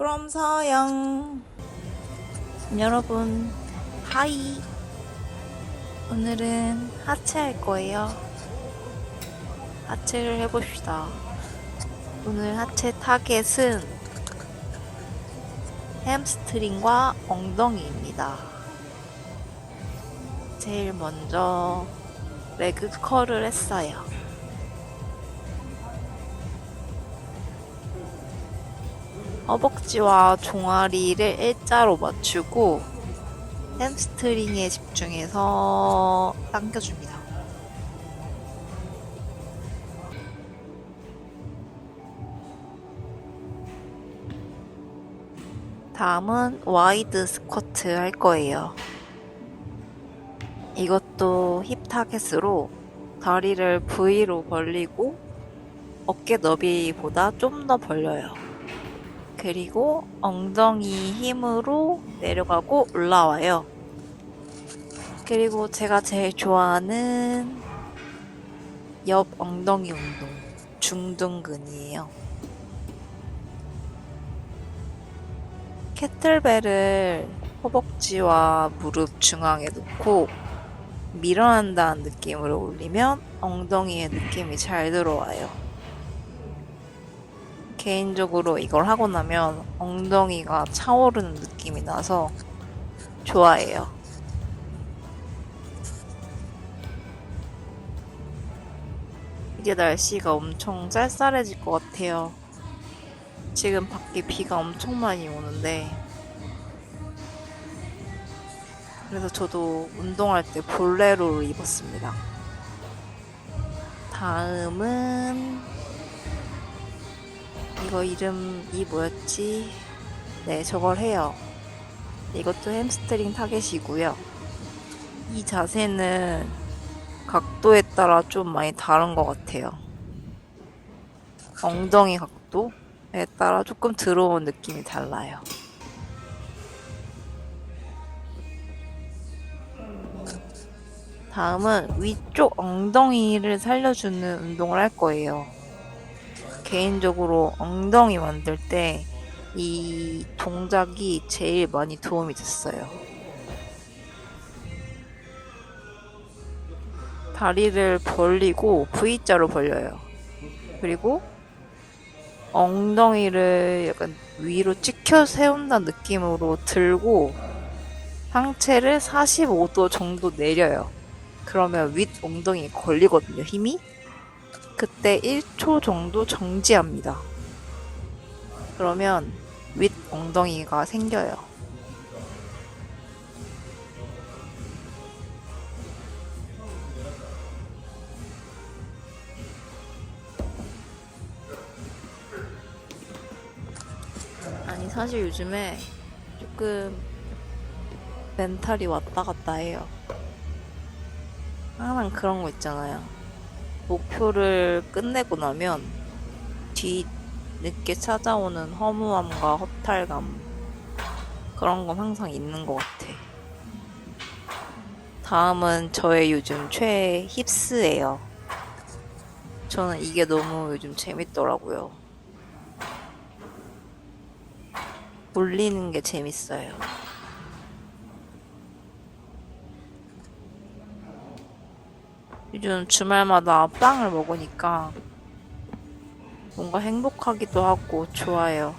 from 서영. 여러분 하이. 오늘은 하체 할 거예요. 하체를 해봅시다. 오늘 하체 타겟은 햄스트링과 엉덩이입니다. 제일 먼저 레그 컬을 했어요 허벅지와 종아리를 일자로 맞추고 햄스트링에 집중해서 당겨줍니다. 다음은 와이드 스쿼트 할 거예요. 이것도 힙 타겟으로 다리를 V로 벌리고 어깨 너비보다 좀 더 벌려요. 그리고 엉덩이 힘으로 내려가고 올라와요. 그리고 제가 제일 좋아하는 옆 엉덩이 운동, 중둔근이에요. 캐틀벨을 허벅지와 무릎 중앙에 놓고 밀어낸다는 느낌으로 올리면 엉덩이에 느낌이 잘 들어와요. 개인적으로 이걸 하고 나면 엉덩이가 차오르는 느낌이 나서 좋아해요. 이제 날씨가 엄청 쌀쌀해질 것 같아요. 지금 밖에 비가 엄청 많이 오는데 그래서 저도 운동할 때 볼레로를 입었습니다. 다음은 이거 이름이 뭐였지? 네, 저걸 해요. 이것도 햄스트링 타겟이고요. 이 자세는 각도에 따라 좀 많이 다른 것 같아요. 엉덩이 각도에 따라 조금 들어온 느낌이 달라요. 다음은 위쪽 엉덩이를 살려주는 운동을 할 거예요. 개인적으로 엉덩이 만들 때 이 동작이 제일 많이 도움이 됐어요. 다리를 벌리고 V자로 벌려요. 그리고 엉덩이를 약간 위로 찍혀 세운다는 느낌으로 들고 상체를 45도 정도 내려요. 그러면 윗 엉덩이에 걸리거든요, 힘이. 그때 1초 정도 정지합니다. 그러면 윗 엉덩이가 생겨요. 아니, 사실 요즘에 조금 멘탈이 왔다 갔다 해요. 항상 그런 거 있잖아요. 목표를 끝내고 나면 뒤 늦게 찾아오는 허무함과 허탈감 그런 건 항상 있는 것 같아. 다음은 저의 요즘 최애 힙스예요. 저는 이게 너무 요즘 재밌더라고요. 몰리는 게 재밌어요. 요즘 주말마다 빵을 먹으니까 뭔가 행복하기도 하고 좋아요.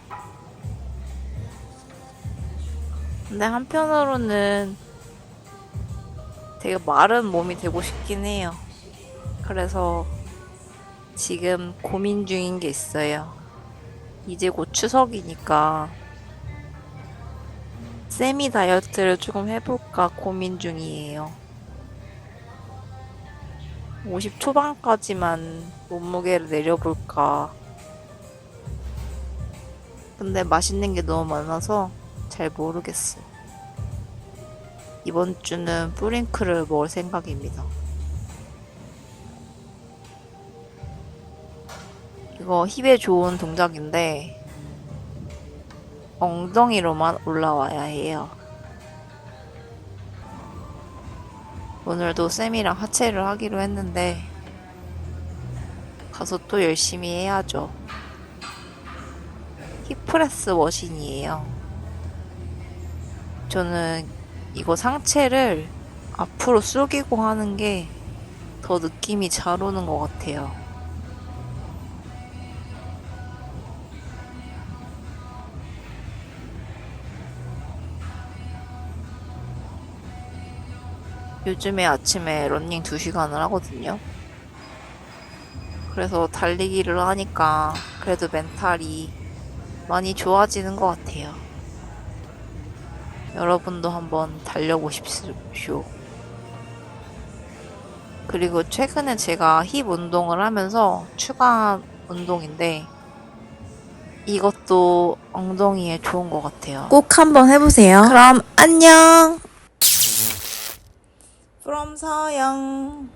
근데 한편으로는 되게 마른 몸이 되고 싶긴 해요. 그래서 지금 고민 중인 게 있어요. 이제 곧 추석이니까 세미 다이어트를 조금 해볼까 고민 중이에요. 50 초반까지만 몸무게를 내려볼까. 근데 맛있는 게 너무 많아서 잘 모르겠어. 이번 주는 뿌링클을 먹을 생각입니다. 이거 힙에 좋은 동작인데 엉덩이로만 올라와야 해요. 오늘도 쌤이랑 하체를 하기로 했는데 가서 또 열심히 해야죠. 힙프레스 머신이에요. 저는 이거 상체를 앞으로 숙이고 하는 게 더 느낌이 잘 오는 것 같아요. 요즘에 아침에 러닝 2시간을 하거든요. 그래서 달리기를 하니까 그래도 멘탈이 많이 좋아지는 것 같아요. 여러분도 한번 달려보십시오. 그리고 최근에 제가 힙 운동을 하면서 추가한 운동인데 이것도 엉덩이에 좋은 것 같아요. 꼭 한번 해보세요. 그럼 안녕. From 서영.